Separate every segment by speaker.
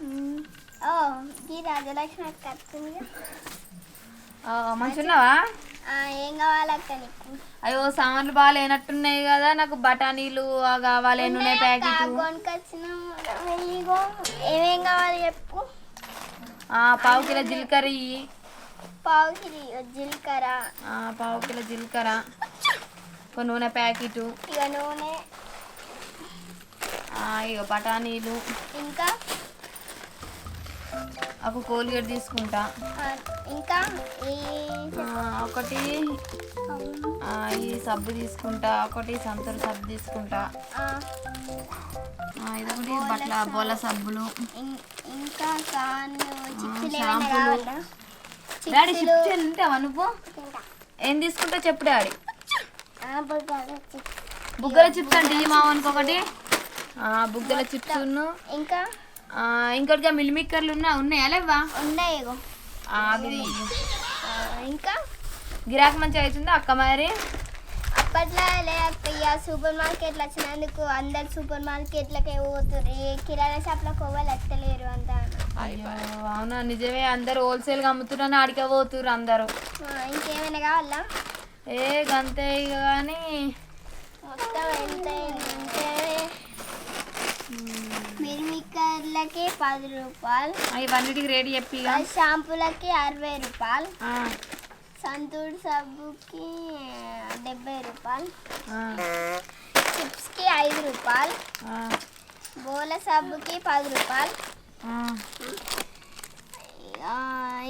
Speaker 1: ఈ రాజలక్ష్మి అక్క? వస్తుంది
Speaker 2: మంచున్నావా
Speaker 1: ఏం కావాలి అక్క నీకు?
Speaker 2: అయ్యో సామాన్లు బాగా లేనట్టున్నాయి కదా నాకు బఠానీలు కావాలి నూనె ప్యాకెట్
Speaker 1: ఏమేం కావాలి చెప్పు.
Speaker 2: పావు కిలో జీలకర్ర.
Speaker 1: పావు కిలో జీలకర్ర.
Speaker 2: పావు కిలో జీలకర్ర. ఒక నూనె ప్యాకెట్.
Speaker 1: ఇక నూనె.
Speaker 2: ఇక బఠానీలు.
Speaker 1: ఇంకా?
Speaker 2: ఒక కోల్గేట్ తీసుకుంటా.
Speaker 1: ఇంకా
Speaker 2: ఒకటి ఈ సబ్బు తీసుకుంటా ఒకటి సంతూర్ సబ్బు తీసుకుంటా. ఇదొకటి బట్ల బోల సబ్బులు.
Speaker 1: ఇంకా
Speaker 2: షాంపూలు. డాడీ
Speaker 1: చిప్సులు.
Speaker 2: చిప్స్ తింటావా నువ్వు? ఏం తీసుకుంటా చెప్పు డాడీ. బుగ్గల చిప్స్. అంటే ఈ మావానికి ఒకటి ఆ, బుగ్గల చిప్స్ ఉన్ను
Speaker 1: ఇంకా?
Speaker 2: ఇంకోటిగా మిల్మిక్కర్లు ఉన్నా ఉన్నాయా లేవా
Speaker 1: ఉన్నాయి
Speaker 2: అవి
Speaker 1: ఇంకా?
Speaker 2: గిరాకీ మంచిగా అవుతుందా అక్క మరి?
Speaker 1: అప్పట్లో లేక సూపర్ మార్కెట్లు వచ్చినందుకు అందరు సూపర్ మార్కెట్లకే ఏ కిరాణా షాప్లకు పోవాలి ఎత్తలేరు అంతా.
Speaker 2: అవునా? నిజమే అందరు హోల్సేల్గా అమ్ముతున్నా ఆడికే పోతుర్రు అందరూ.
Speaker 1: ఇంకేమైనా కావాలా?
Speaker 2: ఏ గంతే కానీ
Speaker 1: మొత్తం ఎంత అయిందంటే మిర్మిక్కర్లకి పది రూపాయలు.
Speaker 2: ఇవన్నిటికి రేట్ చెప్పి
Speaker 1: షాంపూలకి అరవై రూపాయలు. సంతూర్ సబ్బుకి డెబ్బై రూపాయలు. చిప్స్కి ఐదు రూపాయలు. బోల సబ్బుకి పది రూపాయలు.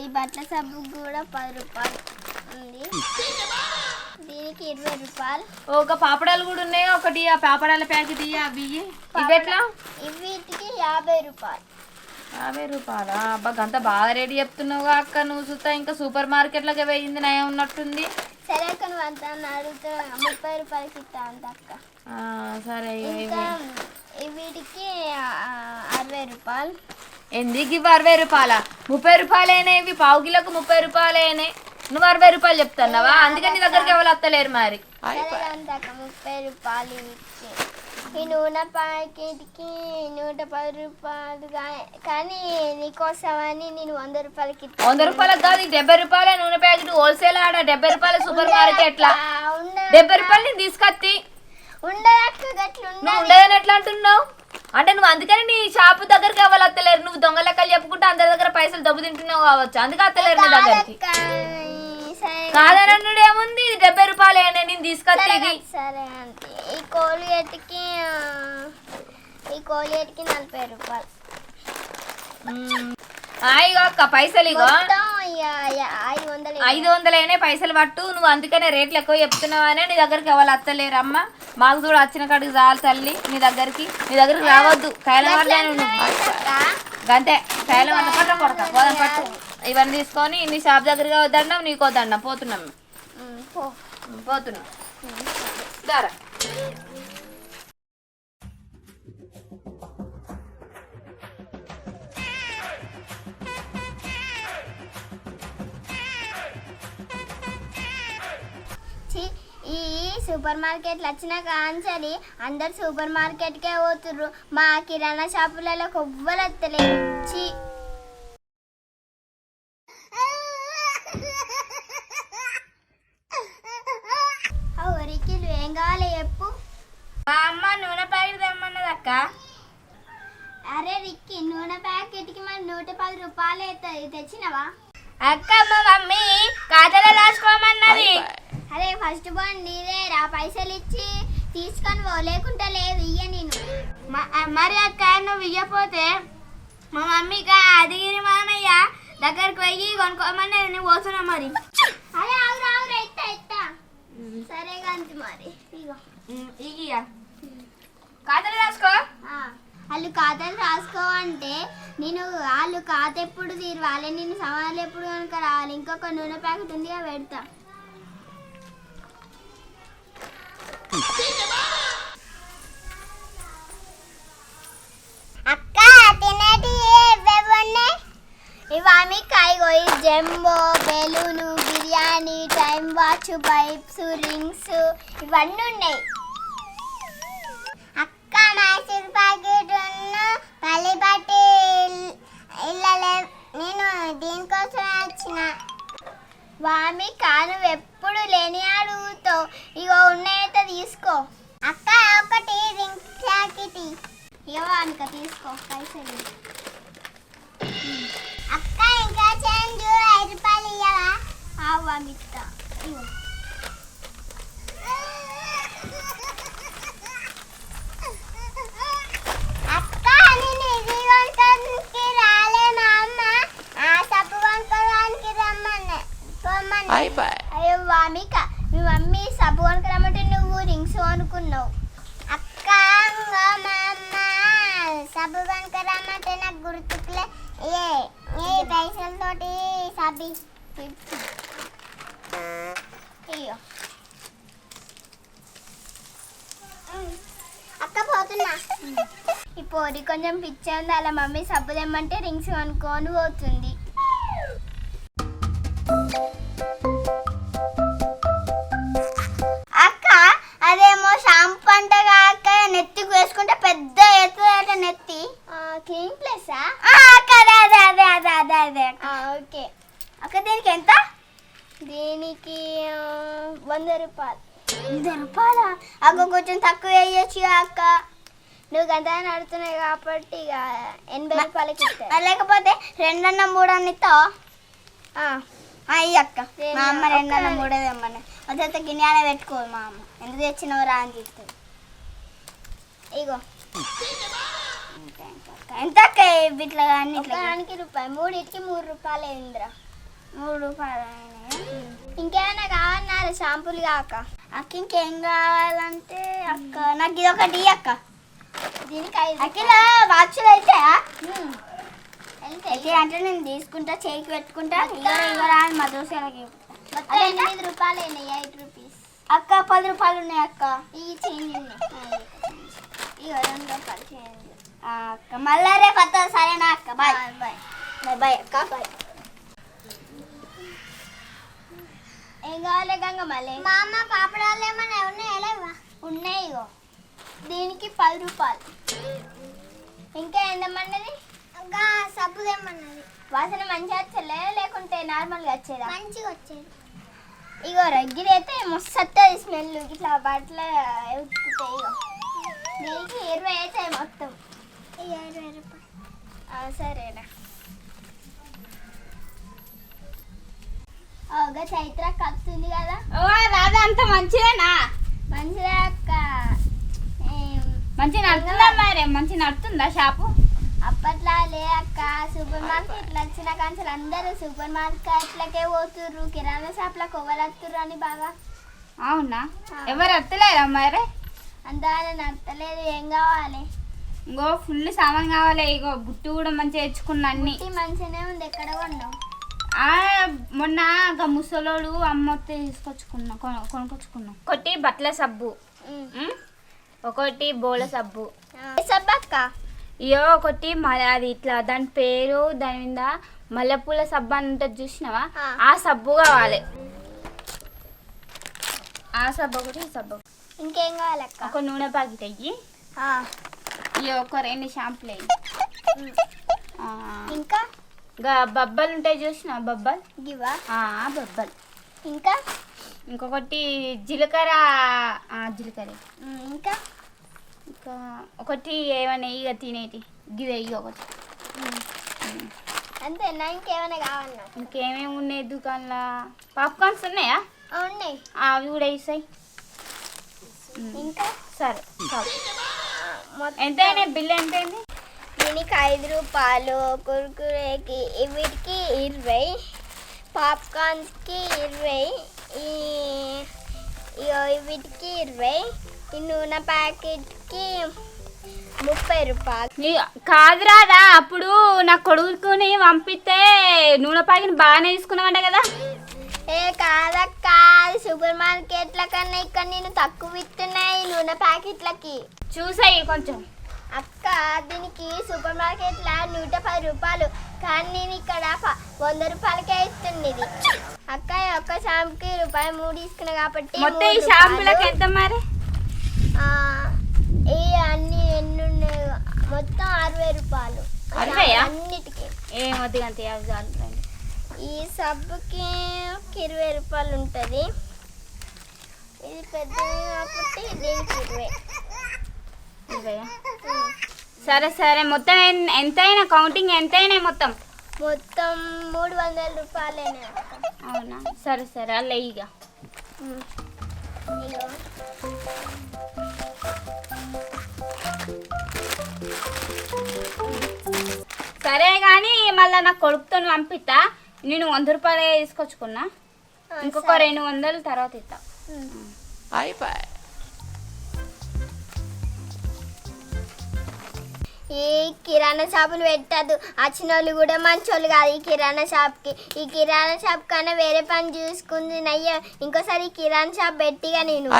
Speaker 1: ఈ బట్టల సబ్బుకి కూడా పది రూపాయలు ఉంది. దీనికి ఇరవై రూపాయలు.
Speaker 2: ఒక పాపడాలు కూడా ఉన్నాయి ఒకటి ఆ పాపడాల ప్యాకెట్ ఇయ్యి అవి. ఇవి ఎట్లా?
Speaker 1: వీటికి యాభై రూపాయలు.
Speaker 2: యాభై రూపాయలా? అబ్బా గంత బాగా రేట్ చెప్తున్నావుగా అక్క నువ్వు చూస్తా ఇంకా సూపర్ మార్కెట్లోకి పోయింది నయం ఉన్నట్టుంది.
Speaker 1: సరే అక్క నువ్వు అంత అడుగుతా ముప్పై రూపాయలకి ఇస్తా అంత అక్క.
Speaker 2: సరే
Speaker 1: ఇంకా వీటికి అరవై రూపాయలు.
Speaker 2: ఎందుకు ఇవి అరవై రూపాయల? ముప్పై రూపాయలేనే ఇవి పావు కిలోకు ముప్పై రూపాయలేనే. నువ్వు అరవై రూపాయలు చెప్తున్నావా? అందుకని నీ దగ్గరికి ఎవరు వస్తలేరు మరి?
Speaker 1: ముప్పై రూపాయలు ఇవి ఈ నూనె ప్యాకెట్కి నూట పది రూపాయలు కానీ నీకోసమని నేను వంద రూపాయలకి.
Speaker 2: వంద రూపాయలకు కాదు డెబ్బై రూపాయల నూనె ప్యాకెట్ హోల్సేల్ ఆడ డెబ్బై రూపాయల సూపర్ మార్కెట్లా డెబ్బై రూపాయలు నేను తీసుకొత్తి
Speaker 1: ఉండదు
Speaker 2: ఉండదని ఎట్లా అంటున్నావు? అంటే నువ్వు అందుకని నీ షాపు దగ్గరికి ఎవరు వస్తలేరు? నువ్వు దొంగ లెక్కలు చెప్పుకుంటే అందరి దగ్గర పైసలు దెబ్బ తింటున్నావు కావచ్చు. అందుకే వస్తలేరు నీ దగ్గరికి. కాదనడు ఏముంది డెబ్బై రూపాయలేనే నేను తీసుకొత్తి ఇది
Speaker 1: సరే అంటే ఈ కోల్గేట్కి ఈ కోల్గేట్కి నలభై రూపాయలు.
Speaker 2: ఇగో అక్క పైసలు ఇగో.
Speaker 1: ఐదు వందలు
Speaker 2: ఐదు వందలైనా పైసలు పట్టు. నువ్వు అందుకనే రేట్లు ఎక్కువ చెప్తున్నావనే నీ దగ్గరికి ఎవరు వస్తలేరు అమ్మ మాకు చూడు వచ్చిన కాడికి చాలు తల్లి నీ దగ్గరికి. నీ దగ్గరికి రావద్దు. కైలం వల్లే నువ్వు.
Speaker 1: అక్క,
Speaker 2: గంతే. కైలం వల్ల పట్ట కొడతా పోదాం పట్టు. ఇవన్నీ తీసుకొని నీ షాప్ దగ్గరగా వద్దన్నాం నీకు వద్దన్నాం. పోతున్నాం. పోతున్నాం. దారా.
Speaker 1: ఈ సూపర్ మార్కెట్లు వచ్చిన కాంచని అందరు సూపర్ మార్కెట్కే పోతుర్రు. మా కిరాణా షాపులలో కొవ్వలు వస్తలేదు ఛీ. ఆ ఉరికిలు ఏం కావాలి చెప్పు
Speaker 2: మా అమ్మ నూనె ప్యాకెట్ తెమ్మన్నది అక్క.
Speaker 1: అరే రిక్కి నూనె ప్యాకెట్కి మరి నూట పది రూపాయలు అవుతుంది తెచ్చినవా?
Speaker 2: అక్క మా మమ్మీ ఖాతాలో రాసుకోమన్నది.
Speaker 1: అరే ఫస్ట్ బాండ్ నీదే రా పైసలు ఇచ్చి తీసుకొని పో లేకుంటే లేదు ఇయ్య నేను.
Speaker 2: మరి అక్క నువ్వు ఇయ్యపోతే మా మమ్మీకి అదిగిరి మామయ్య దగ్గరికి పోయి కొనుక్కోమన్నది నువ్వు పోతున్నా మరి.
Speaker 1: అరే అవురా అవురా ఇత్తా ఇత్తా సరే గంతి మరి ఇగో.
Speaker 2: ఇయ్య. ఖాతాలో రాసుకో.
Speaker 1: వాళ్ళు ఖాతాలు రాసుకోవంటే నేను వాళ్ళు ఖాతా ఎప్పుడు తీరవాలి నేను సవాళ్ళు ఎప్పుడు కనుక రావాలి. ఇంకొక నూనె ప్యాకెట్ ఉంది పెడతా. అక్క తినేటి ఇవన్నీ కాయగో jumbo balloon biryani time watch pipes rings ఇవన్నీ ఉన్నాయి. మైసూర్ ప్యాకెట్ ఉన్న పల్లి పట్టి దీనికోసమే వచ్చిన. వామి కాను ఎప్పుడు లేని అడుగుతో ఇగో ఉన్నాయితే తీసుకో. అక్క ఒకటి రింగ్ జాకెట్ ఇగో వామిక తీసుకో పైసలు. అక్క ఇంకా చేంజ్ ఐదు రూపాయలు ఇయ్యవా? ఆ వామిక ఇగో అక్క నేను ఇది కొనుక్కోడానికి రాలే మా అమ్మ ఆ సబ్బు కొనుక్కోడానికి రమ్మన్నా పొమ్మన్నా అయ్యో వామిక మీ మమ్మీ సబ్బు కొనుక్కరమ్మంటే నువ్వు రింగ్స్ కొనుక్కున్నావు అక్క ఇంగో మా అమ్మ సబ్బు కొనుక్కరమ్మంటే నాకు గుర్తుకులే ఏ ఏ పైసలతోటి సబ్బి అయ్యో. అక్క పోతున్నా. ఈ పోరి కొంచెం పిచ్చే ఉంది అలా మమ్మీ సబ్బు తెమ్మంటే రింగ్స్ కొనుక్కొని పోతుంది. కొంచెం తక్కువ వేయచ్చు అక్క. నువ్వు గంట నడుతున్నాయి కాబట్టి ఇక ఎనభై రూపాయలకి ఇస్తా. లేకపోతే రెండన్న మూడన్న ఇస్తావా? అయ్యి అక్క. మా అమ్మ రెండన్న మూడే తెమ్మని అదైతే గిన్నె పెట్టుకోదు మా అమ్మ. ఎందుకు తెచ్చినవు రా అని చెప్తుంది. ఇగో. ఎంత అక్క ఇట్లా కానీ ఒకదానికి రూపాయి. మూడింటికి మూడు రూపాయలు అయిందిరా మూడు రూపాయలు ఇంకేమైనా కావాలన్నారు షాంపూలు కాక. అక్క ఇంకేం కావాలంటే అక్క నాకు ఇది ఒకటి అక్క. దీనికి అఖిల వాచ్లు అయితే అయితే అంటే నేను తీసుకుంటా చేయికి పెట్టుకుంటా అని మా దోశలకి ఎనిమిది రూపాయలు అయినాయి ఎయిట్ రూపీస్. అక్క పది రూపాయలు ఉన్నాయి అక్క. ఈ చేంజ్ ఉన్నాయి ఇగో రెండు రూపాయలు చేంజ్ అక్క. మళ్ళా రేపు వస్తా సరేనా అక్క? బాయ్. బాయ్. బాయ్ బాయ్ అక్క బాయ్. ఏం కావాలి గంగ మళ్ళీ? మా అమ్మ పాపడాలు ఏమన్నా ఉన్నాయా లేవా ఉన్నాయి ఇగో. దీనికి పది రూపాయలు. ఇంకా ఎంతమన్నది ఇంకా సబ్బు తెమ్మన్నది. వాసన మంచిగా వచ్చలే లేకుంటే నార్మల్గా వచ్చేదా మంచిగా వచ్చేది. ఇగో రగ్గిది అయితే మస్తు వస్తుంది స్మెల్. ఇట్లా బట్టలు ఉతుకుతాయి ఇగో. దీనికి ఇరవై అవుతాయి మొత్తం. ఇరవై రూపాయలు. సరేనా. చైత్ర కత్తుంది కదా?
Speaker 3: రాదా అంత మంచిదేనా
Speaker 1: మంచిదా అక్క.
Speaker 3: మంచి నడుతుందా మరి? మంచి నడుతుందా షాపు?
Speaker 1: అప్పట్లో లే అక్క. సూపర్ మార్కెట్లు వచ్చిన కాంచెలు అందరూ సూపర్ మార్కెట్లకే పోతుర్రు. కిరాణా షాప్లకు ఎవరు వస్తుర్రు అని బాగా.
Speaker 3: అవునా? ఎవరు వస్తలేరా మరి?
Speaker 1: అంతా నచ్చలేదు ఏం కావాలి?
Speaker 3: ఇంకో ఫుల్ సామాన్ కావాలి. ఇగో బుట్టు కూడా మంచిగా తెచ్చుకున్నా అన్ని.
Speaker 1: మంచిగానే ఉంది. ఎక్కడ కొన్నావు?
Speaker 3: మొన్న ఒక ముసలోడు అమ్మొత్తే తీసుకొచ్చుకున్నా కొను- కొనుక్కొచ్చుకున్నా. ఒకటి బట్టల సబ్బు. ఒకటి బోల సబ్బు.
Speaker 1: సబ్బక్క
Speaker 3: ఇయో ఒకటి మళ్ళీ అది ఇట్లా దాని పేరు దాని మీద మల్లెపూల సబ్బు అని ఉంటుంది చూసినావా?
Speaker 1: ఆ.
Speaker 3: సబ్బు కావాలి. ఆ సబ్బు ఒకటి సబ్బు.
Speaker 1: ఇంకేం కావాలక్క
Speaker 3: ఒక నూనె ప్యాకెట్ అయ్యి
Speaker 1: ఆ,
Speaker 3: ఇవి ఒక రెండు షాంపులు అయ్యి.
Speaker 1: ఇంకా?
Speaker 3: ఇంకా బబ్బలు ఉంటాయి చూసిన? బబ్బల్?
Speaker 1: గివా
Speaker 3: బబ్బల్.
Speaker 1: ఇంకా?
Speaker 3: ఇంకొకటి జీలకర్ర జీలకర్ర.
Speaker 1: ఇంకా?
Speaker 3: ఇంకా ఒకటి ఏమైనా ఇక తినేటి. గిదే ఇక ఒకటి.
Speaker 1: అంతేనా ఇంకేమైనా కావాలన్నా?
Speaker 3: ఇంకేమేమి ఉన్నాయి దుకాణంలో? పాప్కార్న్స్ ఉన్నాయా?
Speaker 1: ఉన్నాయి.
Speaker 3: అవి కూడా వేసాయి
Speaker 1: ఇంకా?
Speaker 3: సరే ఎంత బిల్ ఎంత అయింది
Speaker 1: దీనికి ఐదు రూపాయలు. కుర్కురేకి వీటికి ఇరవై పాప్కార్న్స్కి ఇరవై ఈ వీటికి ఇరవై ఈ నూనె ప్యాకెట్కి ముప్పై రూపాయలు.
Speaker 3: కాదురాదా అప్పుడు నా కొడుకుని పంపిస్తే నూనె ప్యాకెట్ బాగానే తీసుకున్నావంట కదా.
Speaker 1: ఏ కాదక్క సూపర్ మార్కెట్ల కన్నా ఇక్కడ నేను తక్కువ ఇస్తున్నాయి నూనె ప్యాకెట్లకి.
Speaker 3: చూసాయి కొంచెం.
Speaker 1: అక్క దీనికి సూపర్ మార్కెట్లో నూట పది రూపాయలు. కానీ నేను ఇక్కడ వంద రూపాయలకే ఇస్తుంది అక్క ఒక్క షాంపుకి రూపాయి మూడు తీసుకున్నా కాబట్టి
Speaker 3: మొత్తం ఈ షాంపులకు. ఎంత మరి?
Speaker 1: ఈ అన్ని ఎన్ని ఉన్నాయి మొత్తం అరవై రూపాయలు? అన్నిటికీ.
Speaker 3: ఏమొద్దు అంతే.
Speaker 1: ఈ సబ్బుకి ఒక ఇరవై రూపాయలు ఉంటుంది. ఇది పెద్ద కాబట్టి దీనికి ఇరవై.
Speaker 3: సరే సరే. మొత్తం ఎంతైనా కౌంటింగ్ ఎంతైనా మొత్తం?
Speaker 1: మొత్తం మూడు వందల రూపాయలేనే
Speaker 3: అవునా? సరే సరే. అల్ల ఇక
Speaker 1: ఇగో.
Speaker 3: సరే కానీ మళ్ళీ నాకు కొడుకుతో పంపిస్తా నేను వంద రూపాయలు తీసుకొచ్చుకున్నా. ఇంకొక రెండు వందలు తర్వాత ఇస్తా
Speaker 1: ఈ కిరాణా షాపులు పెట్టద్దు. వచ్చిన వాళ్ళు కూడా మంచోళ్ళు కాదు ఈ కిరాణా షాప్కి. ఈ కిరాణా షాప్ కన్నా వేరే పని చూసుకుంది నయ్య. ఇంకోసారి ఈ కిరాణా షాప్ పెట్టిగా నేను.